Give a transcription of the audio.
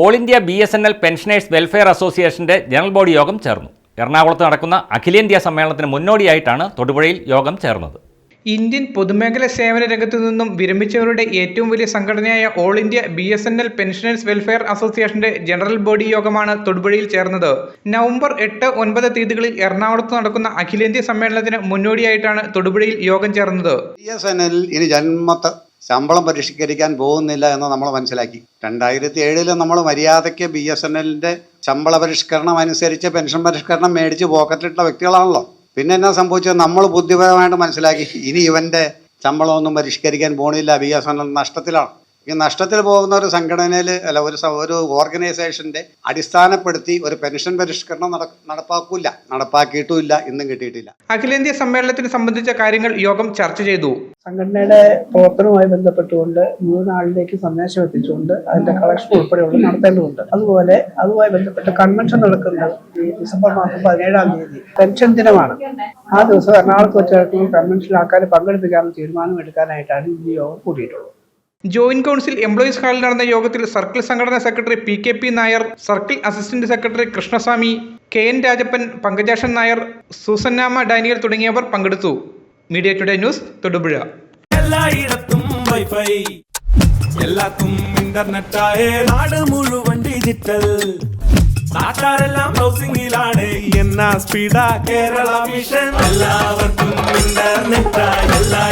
All India B S N L pensioners welfare അസോസിയേഷന്റെ general body യോഗം ചേർന്നു. എറണാകുളത്ത് നടക്കുന്ന അഖിലേന്ത്യാ സമ്മേളനത്തിന് മുന്നോടിയായിട്ടാണ് തൊടുപുഴയിൽ യോഗം ചേർന്നത്. ഇന്ത്യൻ പൊതുമേഖല സേവന രംഗത്തു നിന്നും വിരമിച്ചവരുടെ ഏറ്റവും വലിയ സംഘടനയായ all India B S N L pensioners welfare അസോസിയേഷന്റെ ജനറൽ ബോഡി യോഗമാണ് തൊടുപുഴയിൽ ചേർന്നത്. നവംബർ എട്ട് ഒൻപത് തീയതികളിൽ എറണാകുളത്ത് നടക്കുന്ന അഖിലേന്ത്യാ സമ്മേളനത്തിന് മുന്നോടിയായിട്ടാണ് തൊടുപുഴയിൽ യോഗം ചേർന്നത്. ബി എസ് എൻ എൽ ഇനി ജന്മത്ത് ശമ്പളം പരിഷ്കരിക്കാൻ പോകുന്നില്ല എന്ന് നമ്മൾ മനസ്സിലാക്കി. രണ്ടായിരത്തി ഏഴിൽ നമ്മൾ മര്യാദയ്ക്ക് ബി എസ് എൻ എല്ലിന്റെ ശമ്പള പരിഷ്കരണം അനുസരിച്ച് പെൻഷൻ പരിഷ്കരണം മേടിച്ച് പോക്കറ്റിട്ട വ്യക്തികളാണല്ലോ. പിന്നെ എന്നാ സംഭവിച്ചത്? നമ്മൾ ബുദ്ധിപരമായിട്ട് മനസ്സിലാക്കി. ഇനി ഇവന്റെ ശമ്പളമൊന്നും പരിഷ്കരിക്കാൻ പോണില്ല ബി എസ് എൻ എൽ നഷ്ടത്തിലാണ്. ഈ നഷ്ടത്തിൽ പോകുന്ന ഒരു സംഘടനയിൽ അല്ല ഒരു ഒരു ഓർഗനൈസേഷന്റെ അടിസ്ഥാനപ്പെടുത്തി ഒരു പെൻഷൻ പരിഷ്കരണം നട നടപ്പാക്കൂല നടപ്പാക്കിയിട്ടുമില്ല. ഇന്നും കിട്ടിയിട്ടില്ല. അഖിലേന്ത്യാ സമ്മേളനത്തിന് സംബന്ധിച്ച കാര്യങ്ങൾ യോഗം ചർച്ച ചെയ്തു. സംഘടനയുടെ പ്രവർത്തനവുമായി ബന്ധപ്പെട്ടുകൊണ്ട് മൂന്ന് ആളിലേക്ക് സന്ദേശം എത്തിച്ചുകൊണ്ട് അതിന്റെ കളക്ഷൻ ഉൾപ്പെടെയുള്ള നടത്തേണ്ടതുണ്ട്. അതുപോലെ അതുമായി ബന്ധപ്പെട്ട് കൺവെൻഷൻ നടക്കുന്നത് ഈ ഡിസംബർ മാസം പതിനേഴാം തീയതി. പെൻഷൻ ദിനമാണ്. ആ ദിവസം എറണാകുളത്ത് വെച്ച് കൺവെൻഷൻ കൺവെൻഷനിൽ ആൾക്കാരെ പങ്കെടുപ്പിക്കാനുള്ള തീരുമാനം എടുക്കാനായിട്ടാണ് ഈ യോഗം കൂടിയിട്ടുള്ളത്. ജോയിന്റ് കൗൺസിൽ എംപ്ലോയീസ് ഹാളിൽ നടന്ന യോഗത്തിൽ സർക്കിൾ സംഘടനാ secretary P K P Nair circle assistant secretary Krishnaswamy K N Rajappan Pankajakshan Nair Susannamma Daniel തുടങ്ങിയവർ പങ്കെടുത്തു. Media today news Thodupuzha. Wifi. നാട് മുഴുവൻ കേരള മിഷൻ എല്ലാവർക്കും കേരള